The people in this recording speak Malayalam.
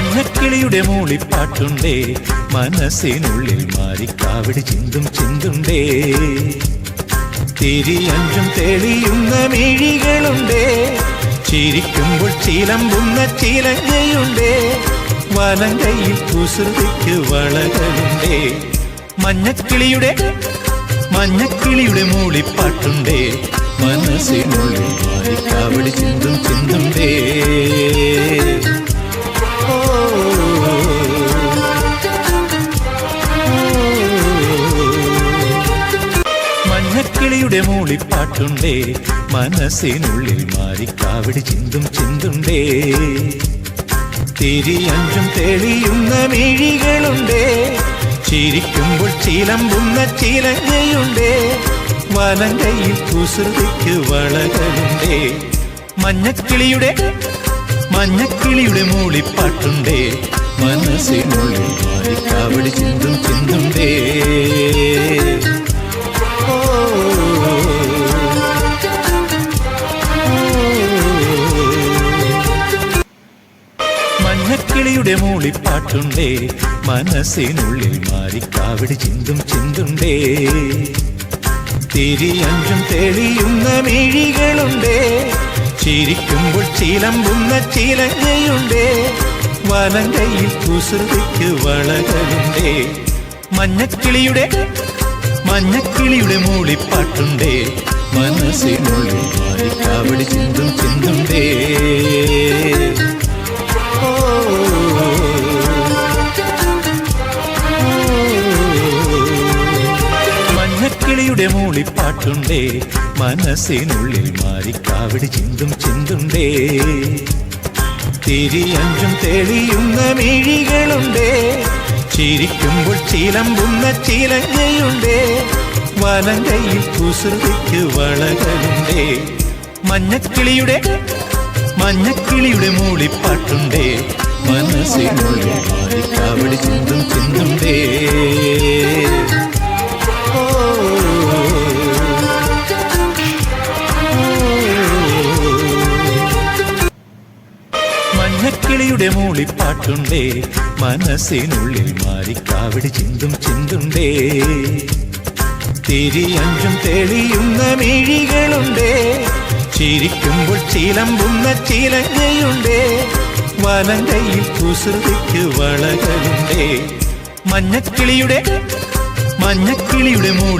മഞ്ഞക്കിളിയുടെ മൂളിപ്പാട്ടുണ്ടേ. മനസ്സിനുള്ളിൽ മാറിക്കാവിടി ചിന്തും ചിന്തുണ്ടേ. തിരിയഞ്ചും തെളിയുന്ന മിഴികളുണ്ടേ. ചിരിക്കുമ്പോൾ ചിലമ്പുന്ന ചിലങ്കയുണ്ടേ കയ്യിൽ കുസൃതിക്ക് വളകളുണ്ടേ. മഞ്ഞക്കിളിയുടെ മഞ്ഞക്കിളിയുടെ മൂളിപ്പാട്ടുണ്ടേ. മനസ്സിനുള്ളിൽ മാറിക്കാവിടി ചിന്തും ചിന്തുണ്ടേ. മഞ്ഞക്കിളിയുടെ മൂളിപ്പാട്ടുണ്ടേ മനസ്സിനുള്ളിൽ മാറിക്കാവിടി ചിന്തും ചിന്തുണ്ടേ. തിരിയഞ്ചും തെളിയുന്ന മിഴികളുണ്ടേ ചിരിക്കുമ്പോൾ ചിലമ്പുന്ന വലം വലങ്കയിൽ കുസൃതിക്ക് വളകളുണ്ടേ മഞ്ഞക്കിളിയുടെ മഞ്ഞക്കിളിയുടെ മൂളിപ്പാട്ടുണ്ടേ മനസ്സിനുള്ളിൽ മാറിക്കാവിടി ചിന്തും ചിന്തുണ്ടേ. മഞ്ഞക്കിളിയുടെ മൂളിപ്പാട്ടുണ്ടേ. മനസ്സിനുള്ളിൽ മാറിക്കാവിടി ചിന്തും ചിന്തുണ്ടേ. തിരിയഞ്ചും തെളിയുന്ന മിഴികളുണ്ടേ. ചിരിക്കുമ്പോൾ ചിലമ്പുന്ന ചിലങ്കയുണ്ടേ വലങ്കയിൽ കുസൃതിക്ക് വളകളുണ്ടേ. മഞ്ഞക്കിളിയുടെ മഞ്ഞക്കിളിയുടെ മൂളിപ്പാട്ടുണ്ടേ. മനസ്സിനുള്ളിൽ മാറിക്കാവിടി ചിന്തും ചിന്തുണ്ടേ. മഞ്ഞക്കിളിയുടെ മൂളിപ്പാട്ടുണ്ടേ. മനസ്സിനുള്ളിൽ മാറിക്കാവിടി ചിന്തും ചിന്തുണ്ടേ. തിരിയഞ്ചും തെളിയുന്ന മിഴികളുണ്ടേ. ചിരിക്കുമ്പോൾ ചിലമ്പുന്ന ചിലങ്കയുണ്ടേ വലങ്കയിൽ കുസൃതിക്ക് വളകളുണ്ടേ. മഞ്ഞക്കിളിയുടെ മഞ്ഞക്കിളിയുടെ മൂളിപ്പാട്ടുണ്ടേ. മനസ്സിനുള്ളിൽ മാറിക്കാവിടി ചിന്തും ചിന്തുണ്ടേ. മഞ്ഞക്കിളിയുടെ മൂളിപ്പാട്ടുണ്ടേ മനസ്സിനുള്ളിൽ മാറിക്കാവിടി ചിന്തും ചിന്തുണ്ടേ. തിരിയഞ്ചും തെളിയുന്ന മിഴികളുണ്ടേ ചിരിക്കുമ്പോൾ ചിലമ്പുന്ന ചിലങ്കയുണ്ടേ. കയ്യിൽ കുസൃതിക്ക് വളകളുണ്ടേ. മഞ്ഞക്കിളിയുടെ മഞ്ഞക്കിളിയുടെ മൂളി